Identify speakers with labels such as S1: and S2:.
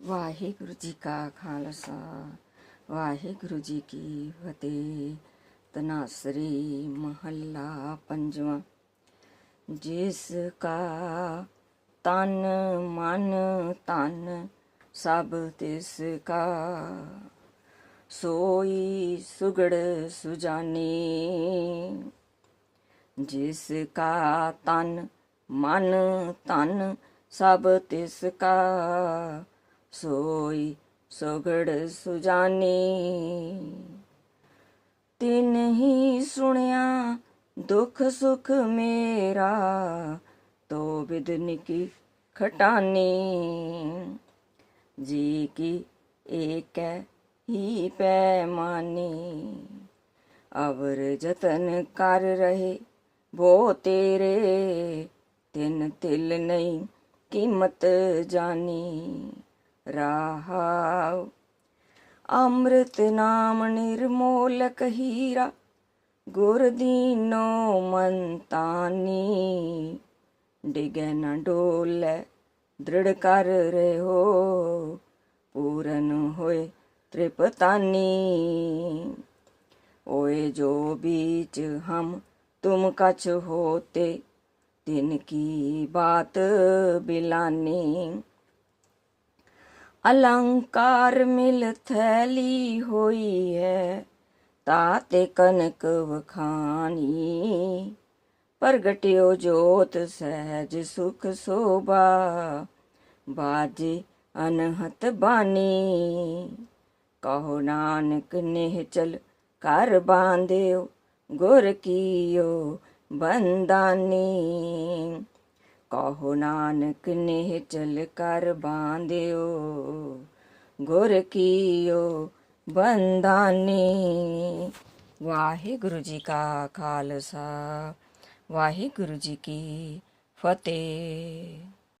S1: ਵਾਹਿਗੁਰੂ ਜੀ ਕਾ ਖਾਲਸਾ, ਵਾਹਿਗੁਰੂ ਜੀ ਕੀ ਫਤਿਹ। ਤਨਾਸਰੀ ਮਹੱਲਾ ਪੰਜਵਾਂ, ਜਿਸ ਕਾ ਤਨ ਮਨ ਤਨ ਸਭ ਤਿਸ ਕਾ। ਸੋਈ ਸੁਗੜ ਸੁਜਾਨੀ, ਜਿਸ ਕਾ ਤਨ ਮਨ ਤਨ ਸਭ ਤਿਸ ਕਾ। सोई सगड़ सुजानी। तिन ही सुनिया दुख सुख मेरा तो बिदन की खटानी। जी की एक ही पैमानी। अवर जतन कर रहे वो तेरे, तिन तिल नहीं कीमत जानी। राहाव अमृत नाम निर्मोलक हीरा, गुरदीनो मंतानी। डिगे न डोल, दृढ़ कर रहे हो पूरन होए त्रिपतानी ओए जो बीच हम तुम कछ होते, दिन की बात बिलानी। ਅਲੰਕਾਰ ਮਿਲ ਥੈਲੀ ਹੋਈ ਹੈ ਤਾਤੇ ਕਨਕ ਵਖਾਣੀ। ਪ੍ਰਗਟਿਓ ਜੋਤ ਸਹਿਜ ਸੁਖ ਸੋਭਾ, ਬਾਜੇ ਅਨਹਤ ਬਾਣੀ। ਕਹੋ ਨਾਨਕ ਨਿਹ ਚਲ ਕਰ ਬਾਂਧਿਓ, ਗੁਰ ਕੀਓ ਬੰਦਾਨੀ कहो नानक नेह चल कर बांध्यो, गुर कियो बंदानी वाहे गुरु जी का खालसा वाहे गुरु जी की फतेह।